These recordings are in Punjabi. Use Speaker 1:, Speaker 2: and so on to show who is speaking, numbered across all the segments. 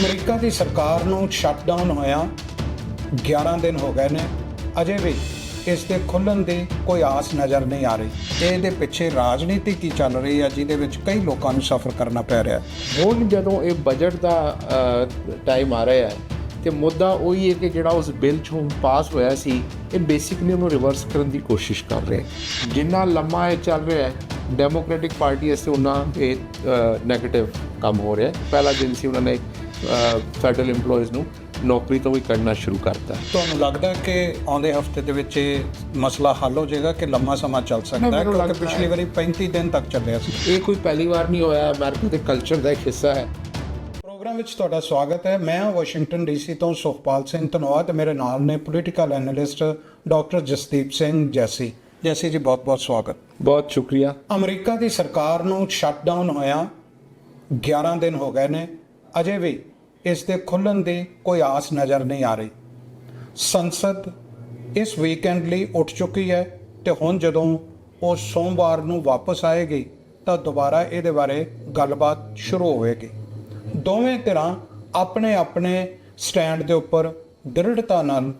Speaker 1: ਅਮਰੀਕਾ ਦੀ ਸਰਕਾਰ ਨੂੰ ਸ਼ਟਡਾਊਨ ਹੋਇਆ। 11 ਦਿਨ ਹੋ ਗਏ ਨੇ। ਅਜੇ ਵੀ ਇਸ ਦੇ ਖੁੱਲਣ ਦੀ ਕੋਈ ਆਸ ਨਜ਼ਰ ਨਹੀਂ ਆ ਰਹੀ। ਇਹਦੇ ਪਿੱਛੇ ਰਾਜਨੀਤੀ ਕੀ ਚੱਲ ਰਹੀ ਹੈ, ਜਿਹਦੇ ਵਿੱਚ ਕਈ ਲੋਕਾਂ ਨੂੰ ਸਫਰ ਕਰਨਾ ਪੈ ਰਿਹਾ ਹੈ।
Speaker 2: ਹੁਣ ਜਦੋਂ ਇਹ ਬਜਟ ਦਾ ਟਾਈਮ ਆ ਰਿਹਾ ਹੈ, ਤੇ ਮੁੱਦਾ ਉਹੀ ਹੈ ਕਿ ਜਿਹੜਾ ਉਸ ਬਿੱਲ 'ਚੋਂ ਪਾਸ ਹੋਇਆ ਸੀ, ਇਹ ਬੇਸਿਕਲੀ ਉਹਨੂੰ ਰਿਵਰਸ ਕਰਨ ਦੀ ਕੋਸ਼ਿਸ਼ ਕਰ ਰਹੇ ਜਿੰਨਾ ਲੰਮਾ ਇਹ ਚੱਲ ਰਿਹਾ ਹੈ ਡੈਮੋਕ੍ਰੈਟਿਕ ਪਾਰਟੀ ਇਸ 'ਤੇ ਉਹਨਾਂ ਇਹ 네ਗੇਟਿਵ ਕੰਮ ਹੋ ਰਿਹਾ ਹੈ। ਪਹਿਲਾ ਦਿਨ ਸੀ ਉਹਨਾਂ ਨੇ ਫੈਡਰਲ EMPLOYEES ਨੂੰ ਨੌਕਰੀ ਤੋਂ ਵੀ ਕੱਢਣਾ ਸ਼ੁਰੂ ਕਰਤਾ।
Speaker 1: ਤੁਹਾਨੂੰ ਲੱਗਦਾ ਕਿ ਆਉਂਦੇ ਹਫ਼ਤੇ ਦੇ ਵਿੱਚ ਇਹ ਮਸਲਾ ਹੱਲ ਹੋ ਜਾਏਗਾ ਕਿ ਲੰਮਾ ਸਮਾਂ ਚੱਲ ਸਕਦਾ ਹੈ? ਕਿਉਂਕਿ ਪਿਛਲੀ ਵਾਰੀ 35 ਦਿਨ ਤੱਕ ਚੱਲਿਆ ਸੀ।
Speaker 2: ਇਹ ਕੋਈ ਪਹਿਲੀ ਵਾਰ ਨਹੀਂ ਹੋਇਆ ਅਮਰੀਕਾ ਦੇ ਕਲਚਰ ਦਾ ਇੱਕ ਹਿੱਸਾ ਹੈ।
Speaker 1: ਪ੍ਰੋਗਰਾਮ ਵਿੱਚ ਤੁਹਾਡਾ ਸਵਾਗਤ ਹੈ। ਮੈਂ ਹਾਂ ਵਾਸ਼ਿੰਗਟਨ ਡੀਸੀ ਤੋਂ ਸੁਖਪਾਲ ਸਿੰਘ ਧਨੋਆ ਤੇ ਮੇਰੇ ਨਾਲ ਨੇ political analyst doctor Jasdeep Singh Jassi. Jassi ji ਬਹੁਤ ਬਹੁਤ ਸਵਾਗਤ।
Speaker 2: ਬਹੁਤ ਸ਼ੁਕਰੀਆ।
Speaker 1: ਅਮਰੀਕਾ ਦੀ ਸਰਕਾਰ ਨੂੰ ਸ਼ਟਡਾਊਨ ਹੋਇਆ। 11 ਦਿਨ ਹੋ ਗਏ ਨੇ। ਅਜੇ ਵੀ ਇਸ ਦੇ ਖੁੱਲਣ ਦੀ ਕੋਈ ਆਸ ਨਜ਼ਰ ਨਹੀਂ ਆ ਰਹੀ। ਸੰਸਦ ਇਸ ਵੀਕਐਂਡ ਲਈ ਉੱਠ ਚੁੱਕੀ ਹੈ ਤੇ ਹੁਣ ਜਦੋਂ ਉਹ ਸੋਮਵਾਰ ਨੂੰ ਵਾਪਸ ਆਏਗੀ ਤਾਂ ਦੁਬਾਰਾ ਇਹਦੇ ਬਾਰੇ ਗੱਲਬਾਤ ਸ਼ੁਰੂ ਹੋਵੇਗੀ। ਦੋਵੇਂ ਧਿਰਾਂ ਆਪਣੇ ਆਪਣੇ ਸਟੈਂਡ ਦੇ ਉੱਪਰ ਦ੍ਰਿੜਤਾ ਨਾਲ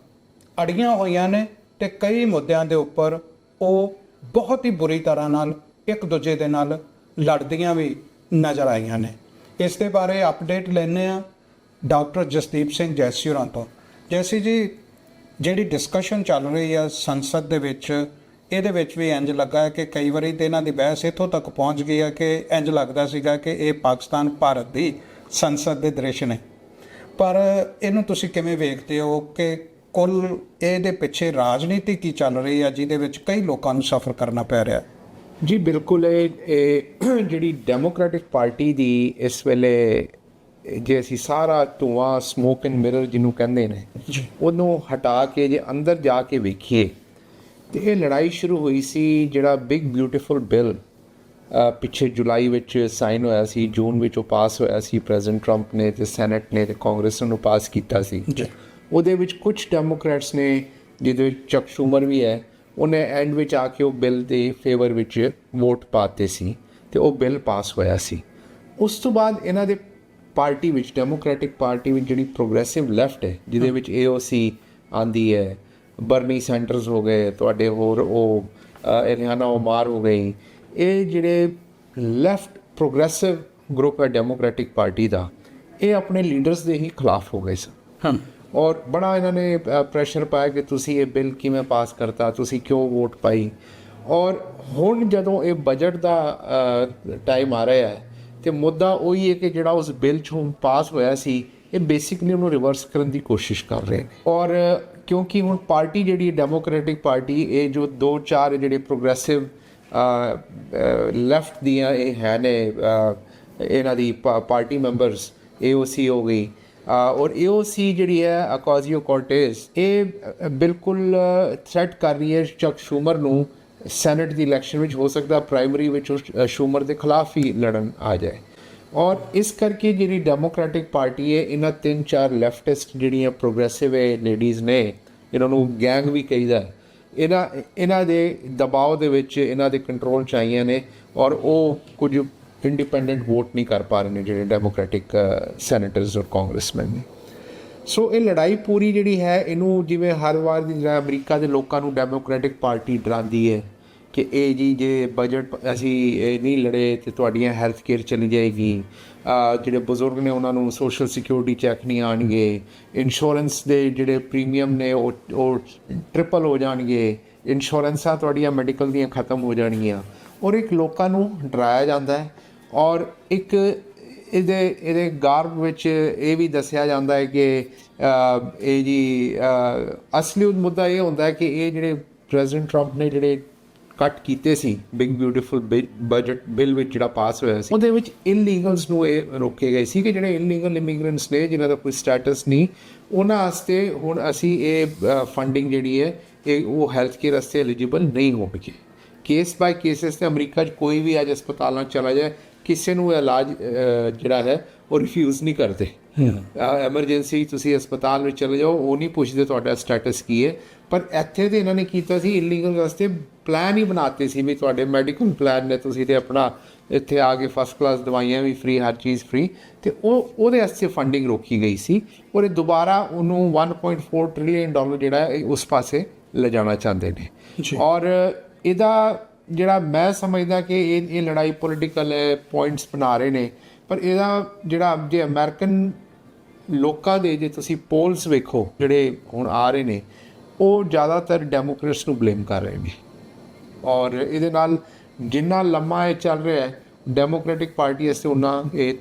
Speaker 1: ਅੜੀਆਂ ਹੋਈਆਂ ਨੇ ਤੇ ਕਈ ਮੁੱਦਿਆਂ ਦੇ ਉੱਪਰ ਉਹ ਬਹੁਤ ਹੀ ਬੁਰੀ ਤਰ੍ਹਾਂ ਨਾਲ ਇੱਕ ਦੂਜੇ ਦੇ ਨਾਲ ਲੜਦੀਆਂ ਵੀ ਨਜ਼ਰ ਆਈਆਂ ਨੇ। ਇਸ ਦੇ ਬਾਰੇ ਅਪਡੇਟ ਲੈਣੇ ਆ ਡਾਕਟਰ ਜਸਦੀਪ ਸਿੰਘ ਜੈਸੀ ਹੋਰਾਂ ਤੋਂ। ਜੈਸੀ ਜੀ, ਜਿਹੜੀ ਡਿਸਕਸ਼ਨ ਚੱਲ ਰਹੀ ਆ ਸੰਸਦ ਦੇ ਵਿੱਚ, ਇਹਦੇ ਵਿੱਚ ਵੀ ਇੰਜ ਲੱਗਾ ਕਿ ਕਈ ਵਾਰੀ ਤੇ ਇਹਨਾਂ ਦੀ ਬਹਿਸ ਇੱਥੋਂ ਤੱਕ ਪਹੁੰਚ ਗਈ ਹੈ ਕਿ ਇੰਜ ਲੱਗਦਾ ਸੀਗਾ ਕਿ ਇਹ ਪਾਕਿਸਤਾਨ, ਭਾਰਤ ਦੀ ਸੰਸਦ ਦੇ ਦ੍ਰਿਸ਼ ਨੇ। ਪਰ ਇਹਨੂੰ ਤੁਸੀਂ ਕਿਵੇਂ ਵੇਖਦੇ ਹੋ ਕਿ ਕੁੱਲ ਇਹਦੇ ਪਿੱਛੇ ਰਾਜਨੀਤੀ ਕੀ ਚੱਲ ਰਹੀ ਆ, ਜਿਹਦੇ ਵਿੱਚ ਕਈ ਲੋਕਾਂ ਨੂੰ ਸਫਰ ਕਰਨਾ ਪੈ ਰਿਹਾ? ਹੈ
Speaker 2: ਜੀ ਬਿਲਕੁਲ ਇਹ ਜਿਹੜੀ ਡੈਮੋਕ੍ਰੈਟਿਕ ਪਾਰਟੀ ਦੀ ਇਸ ਵੇਲੇ ਜੇ ਅਸੀਂ ਸਾਰਾ ਧੂਆਂ ਸਮੋਕ ਐਂਡ ਮਿਰਰ ਜਿਹਨੂੰ ਕਹਿੰਦੇ ਨੇ ਉਹਨੂੰ ਹਟਾ ਕੇ ਜੇ ਅੰਦਰ ਜਾ ਕੇ ਵੇਖੀਏ ਤੇ ਇਹ ਲੜਾਈ ਸ਼ੁਰੂ ਹੋਈ ਸੀ ਜਿਹੜਾ ਬਿਗ ਬਿਊਟੀਫੁਲ ਬਿੱਲ ਪਿੱਛੇ ਜੁਲਾਈ ਵਿੱਚ ਸਾਈਨ ਹੋਇਆ ਸੀ ਜੂਨ ਵਿੱਚ ਉਹ ਪਾਸ ਹੋਇਆ ਸੀ ਪ੍ਰੈਜ਼ੀਡੈਂਟ ਟਰੰਪ ਨੇ ਤੇ ਸੈਨੇਟ ਨੇ ਤੇ ਕਾਂਗਰਸ ਨੂੰ ਪਾਸ ਕੀਤਾ ਸੀ। ਉਹਦੇ ਵਿੱਚ ਕੁਝ ਡੈਮੋਕ੍ਰੈਟਸ ਨੇ ਜਿਹਦੇ ਵਿੱਚ ਚੱਕ ਸ਼ੂਮਰ ਵੀ ਹੈ ਉਹਨੇ ਐਂਡ ਵਿੱਚ ਆ ਕੇ ਉਹ ਬਿੱਲ ਦੇ ਫੇਵਰ ਵਿੱਚ ਵੋਟ ਪਾਤੇ ਸੀ ਤੇ ਉਹ ਬਿੱਲ ਪਾਸ ਹੋਇਆ ਸੀ। ਉਸ ਤੋਂ ਬਾਅਦ ਇਹਨਾਂ ਦੇ ਪਾਰਟੀ ਵਿੱਚ ਡੈਮੋਕ੍ਰੈਟਿਕ ਪਾਰਟੀ ਵਿੱਚ ਜਿਹੜੀ ਪ੍ਰੋਗਰੈਸਿਵ ਲੈਫਟ ਹੈ ਜਿਹਦੇ ਵਿੱਚ AOC ਆਂਦੀ ਹੈ ਬਰਨੀ ਸੈਂਟਰਸ ਹੋ ਗਏ ਤੁਹਾਡੇ ਹੋਰ ਉਹ ਇਲਿਆਨਾ ਉਮਾਰ ਹੋ ਗਈ ਇਹ ਜਿਹੜੇ ਲੈਫਟ ਪ੍ਰੋਗਰੈਸਿਵ ਗਰੁੱਪ ਹੈ ਡੈਮੋਕ੍ਰੈਟਿਕ ਪਾਰਟੀ ਦਾ ਇਹ ਆਪਣੇ ਲੀਡਰਸ ਦੇ ਹੀ ਖਿਲਾਫ ਹੋ ਗਏ ਸਨ।
Speaker 1: ਹਾਂ।
Speaker 2: ਔਰ ਬੜਾ ਇਹਨਾਂ ਨੇ ਪ੍ਰੈਸ਼ਰ ਪਾਇਆ ਕਿ ਤੁਸੀਂ ਇਹ ਬਿੱਲ ਕਿਵੇਂ ਪਾਸ ਕਰਤਾ, ਤੁਸੀਂ ਕਿਉਂ ਵੋਟ ਪਾਈ? ਔਰ ਹੁਣ ਜਦੋਂ ਇਹ ਬਜਟ ਦਾ ਟਾਈਮ ਆ ਰਿਹਾ ਹੈ, ਤੇ ਮੁੱਦਾ ਉਹੀ ਹੈ ਕਿ ਜਿਹੜਾ ਉਸ ਬਿੱਲ 'ਚ ਹੁਣ ਪਾਸ ਹੋਇਆ ਸੀ, ਇਹ ਬੇਸਿਕਲੀ ਉਹਨੂੰ ਰਿਵਰਸ ਕਰਨ ਦੀ ਕੋਸ਼ਿਸ਼ ਕਰ ਰਹੇ ਨੇ। ਔਰ ਕਿਉਂਕਿ ਹੁਣ ਪਾਰਟੀ ਜਿਹੜੀ ਡੈਮੋਕ੍ਰੈਟਿਕ ਪਾਰਟੀ ਇਹ ਜੋ ਦੋ ਚਾਰ ਜਿਹੜੇ ਪ੍ਰੋਗਰੈਸਿਵ ਲੈਫਟ ਦੀਆਂ ਇਹ ਹੈ ਨੇ ਇਹਨਾਂ ਦੀ ਪਾਰਟੀ ਮੈਂਬਰਸ AOC ਹੋ ਗਈ ਔਰ AOC ਜਿਹੜੀ ਹੈ ਅਕਾਜ਼ੀਓ ਕੋਰਟੇਸ ਇਹ ਬਿਲਕੁਲ ਥ੍ਰੈਟ ਕਰ ਰਹੀ ਹੈ ਚਕ ਸ਼ੂਮਰ ਨੂੰ। ਸੈਨੇਟ ਦੀ ਇਲੈਕਸ਼ਨ ਵਿੱਚ ਹੋ ਸਕਦਾ ਪ੍ਰਾਇਮਰੀ ਵਿੱਚ ਉਹ ਸ਼ੂਮਰ ਦੇ ਖਿਲਾਫ ਹੀ ਲੜਨ ਆ ਜਾਏ। ਔਰ ਇਸ ਕਰਕੇ ਜਿਹੜੀ ਡੈਮੋਕ੍ਰੈਟਿਕ ਪਾਰਟੀ ਹੈ, ਇਹਨਾਂ ਤਿੰਨ ਚਾਰ ਲੈਫਟਿਸਟ ਜਿਹੜੀਆਂ ਪ੍ਰੋਗਰੈਸਿਵ ਹੈ ਲੇਡੀਜ਼ ਨੇ, ਇਹਨਾਂ ਨੂੰ ਗੈਂਗ ਵੀ ਕਹੀਦਾ ਇਹਨਾਂ ਇਹਨਾਂ ਦੇ ਦਬਾਅ ਦੇ ਵਿੱਚ ਇਹਨਾਂ ਦੇ ਕੰਟਰੋਲ ਚ ਆਈਆਂ ਨੇ, ਔਰ ਉਹ ਕੁਝ ਇੰਡੀਪੈਂਡੈਂਟ ਵੋਟ ਨਹੀਂ ਕਰ ਪਾ ਰਹੇ ਨੇ ਜਿਹੜੇ ਡੈਮੋਕ੍ਰੈਟਿਕ ਸੈਨੇਟਰਸ ਔਰ ਕਾਂਗਰਸਮੈਨ ਨੇ ਸੋ ਇਹ ਲੜਾਈ ਪੂਰੀ ਜਿਹੜੀ ਹੈ ਇਹਨੂੰ ਜਿਵੇਂ ਹਰ ਵਾਰ ਦੀ ਜਿਹੜਾ ਅਮਰੀਕਾ ਦੇ ਲੋਕਾਂ ਨੂੰ ਡੈਮੋਕ੍ਰੈਟਿਕ ਪਾਰਟੀ ਡਰਾਉਂਦੀ ਹੈ ਕਿ ਇਹ ਜੀ ਜੇ ਬਜਟ ਅਸੀਂ ਇਹ ਨਹੀਂ ਲੜੇ ਤੇ ਤੁਹਾਡੀਆਂ ਹੈਲਥ ਕੇਅਰ ਚਲੀ ਜਾਏਗੀ ਜਿਹੜੇ ਬਜ਼ੁਰਗ ਨੇ ਉਹਨਾਂ ਨੂੰ ਸੋਸ਼ਲ ਸਿਕਿਉਰਿਟੀ ਚੈੱਕ ਨਹੀਂ ਆਣਗੇ ਇੰਸ਼ੋਰੈਂਸ ਦੇ ਜਿਹੜੇ ਪ੍ਰੀਮੀਅਮ ਨੇ ਉਹ ਉਹ ਟ੍ਰਿਪਲ ਹੋ ਜਾਣਗੇ ਇੰਸ਼ੋਰੈਂਸਾਂ ਤੁਹਾਡੀਆਂ ਮੈਡੀਕਲ ਦੀਆਂ ਖਤਮ ਹੋ ਜਾਣਗੀਆਂ ਔਰ ਇੱਕ ਲੋਕਾਂ ਨੂੰ ਡਰਾਇਆ ਜਾਂਦਾ ਹੈ ਔਰ ਇੱਕ ਇਹਦੇ ਇਹਦੇ ਗਾਰਬ ਵਿੱਚ ਇਹ ਵੀ ਦੱਸਿਆ ਜਾਂਦਾ ਹੈ ਕਿ ਇਹ ਜੀ ਅਸਲੀ ਮੁੱਦਾ ਇਹ ਹੁੰਦਾ ਹੈ ਕਿ ਇਹ ਜਿਹੜੇ ਪ੍ਰੈਜ਼ੀਡੈਂਟ ਟਰੰਪ ਨੇ ਜਿਹੜੇ ਕੱਟ ਕੀਤੇ ਸੀ, ਬਿਗ ਬਿਊਟੀਫੁਲ ਬਜਟ ਬਿੱਲ ਵਿੱਚ ਜਿਹੜਾ ਪਾਸ ਹੋਇਆ ਸੀ, ਉਹਦੇ ਵਿੱਚ ਇਲੀਗਲਸ ਨੂੰ ਇਹ ਰੋਕੇ ਗਏ ਸੀ ਕਿ ਜਿਹੜੇ ਇਲੀਗਲ ਇਮੀਗ੍ਰੈਂਟਸ ਨੇ, ਜਿਨ੍ਹਾਂ ਦਾ ਕੋਈ ਸਟੇਟਸ ਨਹੀਂ, ਉਹਨਾਂ ਵਾਸਤੇ ਹੁਣ ਅਸੀਂ ਇਹ ਫੰਡਿੰਗ ਜਿਹੜੀ ਹੈ, ਇਹ ਉਹ ਹੈਲਥ ਕੇਅਰ ਵਾਸਤੇ ਐਲੀਜੀਬਲ ਨਹੀਂ ਹੋਣਗੇ। ਕੇਸ ਬਾਈ ਕੇਸਿਸ ਤੇ ਅਮਰੀਕਾ 'ਚ ਕੋਈ ਵੀ ਅੱਜ ਹਸਪਤਾਲਾਂ ਚਲਾ ਜਾਏ ਕਿਸੇ ਨੂੰ ਇਲਾਜ ਜਿਹੜਾ ਹੈ ਉਹ ਰਿਫਿਊਜ਼ ਨਹੀਂ ਕਰਦੇ। ਐਮਰਜੈਂਸੀ ਤੁਸੀਂ ਹਸਪਤਾਲ ਵਿੱਚ ਚਲੇ ਜਾਓ ਉਹ ਨਹੀਂ ਪੁੱਛਦੇ ਤੁਹਾਡਾ ਸਟੇਟਸ ਕੀ ਹੈ। ਪਰ ਇੱਥੇ ਤੇ ਇਹਨਾਂ ਨੇ ਕੀਤਾ ਸੀ ਇਲੀਗਲ ਵਾਸਤੇ ਪਲਾਨ ਹੀ ਬਣਾਤੇ ਸੀ ਵੀ ਤੁਹਾਡੇ ਮੈਡੀਕਲ ਪਲਾਨ ਨੇ ਤੁਸੀਂ ਤੇ ਆਪਣਾ ਇੱਥੇ ਆ ਕੇ ਫਸਟ ਕਲਾਸ ਦਵਾਈਆਂ ਵੀ ਫ੍ਰੀ ਹਰ ਚੀਜ਼ ਫ੍ਰੀ ਤੇ ਉਹ ਉਹਦੇ ਵਾਸਤੇ ਫੰਡਿੰਗ ਰੋਕੀ ਗਈ ਸੀ ਔਰ ਇਹ ਦੁਬਾਰਾ ਉਹਨੂੰ 1.4 ਟ੍ਰਿਲੀਅਨ ਡਾਲਰ ਜਿਹੜਾ ਉਸ ਪਾਸੇ ਲਿਜਾਣਾ ਚਾਹੁੰਦੇ ਨੇ। ਔਰ ਇਹਦਾ ਜਿਹੜਾ ਮੈਂ ਸਮਝਦਾ ਕਿ ਇਹ ਇਹ ਲੜਾਈ ਪੋਲੀਟੀਕਲ ਪੁਆਇੰਟਸ ਬਣਾ ਰਹੇ ਨੇ, ਪਰ ਇਹਦਾ ਜਿਹੜਾ ਜੇ ਅਮਰੀਕਨ ਲੋਕਾਂ ਦੇ, ਜੇ ਤੁਸੀਂ ਪੋਲਸ ਵੇਖੋ, ਜਿਹੜੇ ਹੁਣ ਆ ਰਹੇ ਨੇ, ਉਹ ਜ਼ਿਆਦਾਤਰ ਡੈਮੋਕ੍ਰੇਟਸ ਨੂੰ ਬਲੇਮ ਕਰ ਰਹੇ ਨੇ। ਔਰ ਇਹਦੇ ਨਾਲ ਜਿੰਨਾ ਲੰਮਾ ਇਹ ਚੱਲ ਰਿਹਾ ਹੈ ਡੈਮੋਕ੍ਰੈਟਿਕ ਪਾਰਟੀ ਵਾਸਤੇ ਉਹਨਾਂ ਇਹ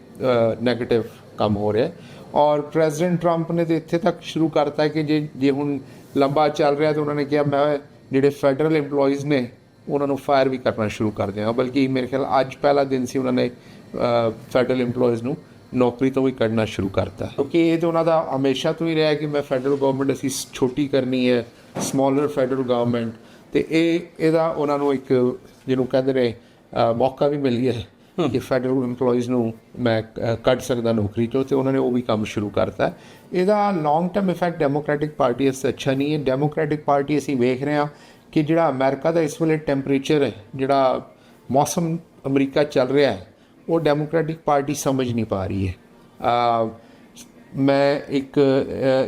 Speaker 2: 네ਗੇਟਿਵ ਕੰਮ ਹੋ ਰਿਹਾ ਹੈ। ਔਰ ਪ੍ਰੈਜ਼ੀਡੈਂਟ ਟਰੰਪ ਨੇ ਤੇ ਇੱਥੇ ਤੱਕ ਸ਼ੁਰੂ ਕਰਤਾ ਕਿ ਜੇ ਜੇ ਹੁਣ ਲੰਬਾ ਚੱਲ ਰਿਹਾ ਤਾਂ ਉਹਨਾਂ ਨੇ ਕਿਹਾ, ਮੈਂ ਜਿਹੜੇ ਫੈਡਰਲ EMPLOYEES ਨੇ ਉਹਨਾਂ ਨੂੰ ਫਾਇਰ ਵੀ ਕਰਨਾ ਸ਼ੁਰੂ ਕਰ ਦਿਆਂ। ਬਲਕਿ ਮੇਰੇ ਖਿਆਲ ਅੱਜ ਪਹਿਲਾ ਦਿਨ ਸੀ ਉਹਨਾਂ ਨੇ ਫੈਡਰਲ EMPLOYEES ਨੂੰ ਨੌਕਰੀ ਤੋਂ ਵੀ ਕੱਢਣਾ ਸ਼ੁਰੂ ਕਰਤਾ। ਕਿਉਂਕਿ ਇਹ ਤਾਂ ਉਹਨਾਂ ਦਾ ਹਮੇਸ਼ਾ ਤੋਂ ਹੀ ਰਿਹਾ ਕਿ ਮੈਂ ਫੈਡਰਲ ਗਵਰਨਮੈਂਟ ਅਸੀਂ ਛੋਟੀ ਕਰਨੀ ਹੈ ਸਮਾਲਰ ਫੈਡਰਲ ਗਵਰਨਮੈਂਟ ਤੇ ਇਹ ਇਹਦਾ ਉਹਨਾਂ ਨੂੰ ਇੱਕ ਜਿਹਨੂੰ ਕਹਿੰਦੇ ਨੇ ਮੌਕਾ ਵੀ ਮਿਲ ਗਿਆ ਕਿ ਫੈਡਰਲ EMPLOYEES ਨੂੰ ਮੈਂ ਕੱਢ ਸਕਦਾ ਨੌਕਰੀ ਤੋਂ ਤੇ ਉਹਨਾਂ ਨੇ ਉਹ ਵੀ ਕੰਮ ਸ਼ੁਰੂ ਕਰਤਾ। ਇਹਦਾ long term effect democratic party ਇਸ ਅੱਛਾ ਨਹੀਂ ਹੈ। ਡੈਮੋਕ੍ਰੈਟਿਕ ਪਾਰਟੀ ਅਸੀਂ ਵੇਖ ਰਹੇ ਹਾਂ ਕਿ ਜਿਹੜਾ ਅਮਰੀਕਾ ਦਾ ਇਸ ਵੇਲੇ ਟੈਂਪਰੇਚਰ ਹੈ ਜਿਹੜਾ ਮੌਸਮ ਅਮਰੀਕਾ ਚੱਲ ਰਿਹਾ ਹੈ ਉਹ ਡੈਮੋਕ੍ਰੈਟਿਕ ਪਾਰਟੀ ਸਮਝ ਨਹੀਂ ਪਾ ਰਹੀ ਹੈ। ਅਹ, ਮੈਂ ਇੱਕ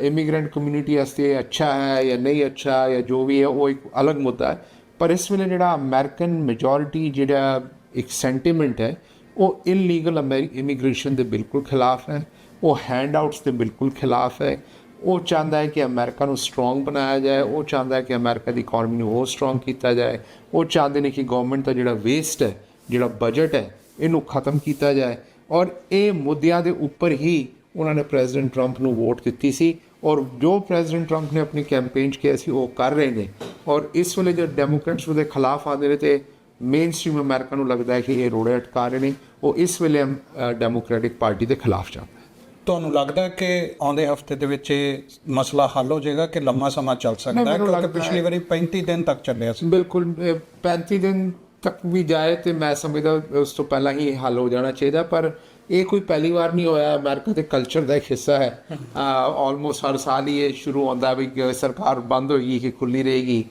Speaker 2: ਇਮੀਗ੍ਰੈਂਟ ਕਮਿਊਨਿਟੀ ਵਾਸਤੇ ਅੱਛਾ ਹੈ ਜਾਂ ਨਹੀਂ ਅੱਛਾ ਜਾਂ ਜੋ ਵੀ ਹੈ ਉਹ ਇੱਕ ਅਲੱਗ ਮੁੱਦਾ ਹੈ। ਪਰ ਇਸ ਵੇਲੇ ਜਿਹੜਾ ਅਮਰੀਕਨ ਮੈਜੋਰਿਟੀ ਜਿਹੜਾ ਇੱਕ ਸੈਂਟੀਮੈਂਟ ਹੈ ਉਹ ਇਲੀਗਲ ਇਮੀਗ੍ਰੇਸ਼ਨ ਦੇ ਬਿਲਕੁਲ ਖਿਲਾਫ ਹੈ ਉਹ ਹੈਂਡ ਆਊਟਸ ਦੇ ਬਿਲਕੁਲ ਖਿਲਾਫ ਹੈ। ਉਹ ਚਾਹੁੰਦਾ ਹੈ ਕਿ ਅਮਰੀਕਾ ਨੂੰ ਸਟਰੋਂਗ ਬਣਾਇਆ ਜਾਏ, ਉਹ ਚਾਹੁੰਦਾ ਹੈ ਕਿ ਅਮਰੀਕਾ ਦੀ ਇਕਨੋਮੀ ਨੂੰ ਹੋਰ ਸਟਰੋਂਗ ਕੀਤਾ ਜਾਏ, ਉਹ ਚਾਹੁੰਦੇ ਨੇ ਕਿ ਗਵਰਨਮੈਂਟ ਦਾ ਜਿਹੜਾ ਵੇਸਟ ਹੈ, ਜਿਹੜਾ ਬਜਟ ਹੈ, ਇਹਨੂੰ ਖਤਮ ਕੀਤਾ ਜਾਏ। ਔਰ ਇਹ ਮੁੱਦਿਆਂ ਦੇ ਉੱਪਰ ਹੀ ਉਹਨਾਂ ਨੇ ਪ੍ਰੈਜ਼ੀਡੈਂਟ ਟਰੰਪ ਨੂੰ ਵੋਟ ਦਿੱਤੀ ਸੀ ਔਰ ਜੋ ਪ੍ਰੈਜ਼ੀਡੈਂਟ ਟਰੰਪ ਨੇ ਆਪਣੀ ਕੈਂਪੇਨ 'ਚ ਕਿਹਾ ਸੀ, ਉਹ ਕਰ ਰਹੇ ਨੇ। ਔਰ ਇਸ ਵੇਲੇ ਜੋ ਡੈਮੋਕ੍ਰੈਟਸ ਉਹਦੇ ਖਿਲਾਫ ਆਉਂਦੇ ਨੇ ਤੇ ਮੇਨ ਸਟ੍ਰੀਮ ਅਮਰੀਕਾ ਨੂੰ ਲੱਗਦਾ ਹੈ ਕਿ ਇਹ ਰੋੜੇ ਅਟਕਾ ਰਹੇ ਨੇ, ਉਹ ਇਸ ਵੇਲੇ ਡੈਮੋਕ੍ਰੈਟਿਕ ਪਾਰਟੀ ਦੇ ਖਿਲਾਫ ਜਾਂਦਾ
Speaker 1: ਤੁਹਾਨੂੰ ਲੱਗਦਾ ਕਿ ਆਉਂਦੇ ਹਫ਼ਤੇ ਦੇ ਵਿੱਚ ਇਹ ਮਸਲਾ ਹੱਲ ਹੋ ਜਾਏਗਾ ਕਿ ਲੰਮਾ ਸਮਾਂ ਚੱਲ ਸਕਦਾ ਹੈ? ਕਿਉਂਕਿ ਪਿਛਲੀ ਵਾਰੀ 35 ਦਿਨ ਤੱਕ ਚੱਲਿਆ ਸੀ।
Speaker 2: ਬਿਲਕੁਲ ਇਹ 35 ਦਿਨ ਤੱਕ ਵੀ ਜਾਏ ਤੇ ਮੈਂ ਸਮਝਦਾ ਉਸ ਤੋਂ ਪਹਿਲਾਂ ਹੀ ਹੱਲ ਹੋ ਜਾਣਾ ਚਾਹੀਦਾ ਪਰ ਇਹ ਕੋਈ ਪਹਿਲੀ ਵਾਰ ਨਹੀਂ ਹੋਇਆ। ਅਮਰੀਕਾ ਦੇ ਕਲਚਰ ਦਾ ਇੱਕ ਹਿੱਸਾ ਹੈ। ਆਲਮੋਸਟ ਹਰ ਸਾਲ ਹੀ ਇਹ ਸ਼ੁਰੂ ਹੁੰਦਾ ਵੀ ਸਰਕਾਰ ਬੰਦ ਹੋਏਗੀ ਕਿ ਖੁੱਲੀ ਰਹੇਗੀ।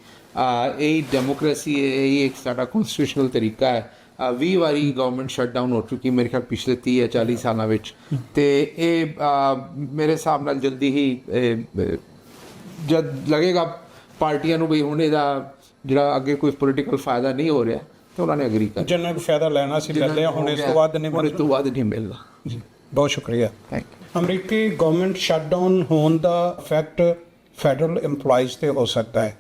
Speaker 2: ਇਹ ਡੈਮੋਕ੍ਰੇਸੀ ਇਹ ਇੱਕ ਸਾਡਾ ਕਨਸਟੀਟਿਊਸ਼ਨਲ ਤਰੀਕਾ ਹੈ। 20 ਵਾਰੀ ਗਵਰਨਮੈਂਟ ਸ਼ਟਡਾਊਨ ਹੋ ਚੁੱਕੀ ਮੇਰੇ ਖਿਆਲ ਪਿਛਲੇ 30 ਜਾਂ 40 ਸਾਲਾਂ ਵਿੱਚ। ਤੇ ਇਹ ਮੇਰੇ ਹਿਸਾਬ ਨਾਲ ਜਲਦੀ ਹੀ ਜਦ ਲੱਗੇਗਾ ਪਾਰਟੀਆਂ ਨੂੰ ਵੀ ਹੁਣ ਇਹਦਾ ਜਿਹੜਾ ਅੱਗੇ ਕੋਈ ਪੋਲੀਟੀਕਲ ਫਾਇਦਾ ਨਹੀਂ ਹੋ ਰਿਹਾ ਤਾਂ ਉਹਨਾਂ ਨੇ ਅਗਰੀ ਕਰ
Speaker 1: ਜਿੰਨਾ ਕੁ ਫਾਇਦਾ ਲੈਣਾ ਸੀ ਲੈ ਲਿਆ ਹੁਣ ਇਸ ਤੋਂ ਬਾਅਦ ਨਹੀਂ
Speaker 2: ਹੁਣ ਇਸ ਤੋਂ ਬਾਅਦ ਨਹੀਂ ਮਿਲਦਾ
Speaker 1: ਬਹੁਤ ਸ਼ੁਕਰੀਆ।
Speaker 2: ਥੈਂਕ
Speaker 1: ਅਮਰੀਕੀ ਗਵਰਨਮੈਂਟ ਸ਼ਟਡਾਊਨ ਹੋਣ ਦਾ ਇਫੈਕਟ ਫੈਡਰਲ EMPLOYEES ਤੇ ਹੋ ਸਕਦਾ ਹੈ।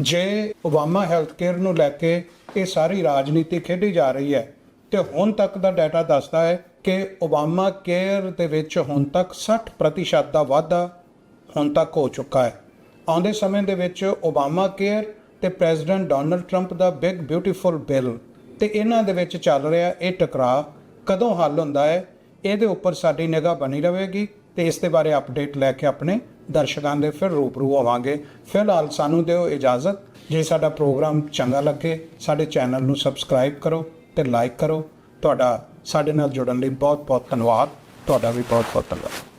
Speaker 1: ਜੇ ਓਬਾਮਾ ਹੈਲਥ ਕੇਅਰ ਨੂੰ ਲੈ ਕੇ ਇਹ ਸਾਰੀ ਰਾਜਨੀਤੀ ਖੇਡੀ ਜਾ ਰਹੀ ਹੈ ਤੇ ਹੁਣ ਤੱਕ ਦਾ ਡਾਟਾ ਦੱਸਦਾ ਹੈ ਕਿ ਓਬਾਮਾ ਕੇਅਰ ਦੇ ਵਿੱਚ ਹੁਣ ਤੱਕ 60% ਦਾ ਵਾਧਾ ਹੁਣ ਤੱਕ ਹੋ ਚੁੱਕਾ ਹੈ। ਆਉਂਦੇ ਸਮੇਂ ਦੇ ਵਿੱਚ ਓਬਾਮਾ ਕੇਅਰ ਤੇ ਪ੍ਰੈਜ਼ੀਡੈਂਟ ਡੋਨਲਡ ਟਰੰਪ ਦਾ ਬਿਗ ਬਿਊਟੀਫੁਲ ਬਿੱਲ ਤੇ ਇਹਨਾਂ ਦੇ ਵਿੱਚ ਚੱਲ ਰਿਹਾ ਇਹ ਟਕਰਾਅ ਕਦੋਂ ਹੱਲ ਹੁੰਦਾ ਹੈ, ਇਹਦੇ ਉੱਪਰ ਸਾਡੀ ਨਿਗਾਹ ਬਣੀ ਰਹੇਗੀ ਤੇ ਇਸ ਦੇ ਬਾਰੇ ਅਪਡੇਟ ਲੈ ਕੇ ਆਪਣੇ ਦਰਸ਼ਕਾਂ ਦੇ ਫਿਰ ਰੂਬਰੂ ਹੋਵਾਂਗੇ। ਫਿਲਹਾਲ ਸਾਨੂੰ ਦਿਓ ਇਜਾਜ਼ਤ। ਜੇ ਸਾਡਾ ਪ੍ਰੋਗਰਾਮ ਚੰਗਾ ਲੱਗੇ, ਸਾਡੇ ਚੈਨਲ ਨੂੰ ਸਬਸਕ੍ਰਾਈਬ ਕਰੋ ਤੇ ਲਾਈਕ ਕਰੋ। ਤੁਹਾਡਾ, ਸਾਡੇ ਨਾਲ ਜੁੜਨ ਲਈ ਬਹੁਤ ਬਹੁਤ ਧੰਨਵਾਦ। ਤੁਹਾਡਾ ਵੀ ਬਹੁਤ ਬਹੁਤ ਧੰਨਵਾਦ।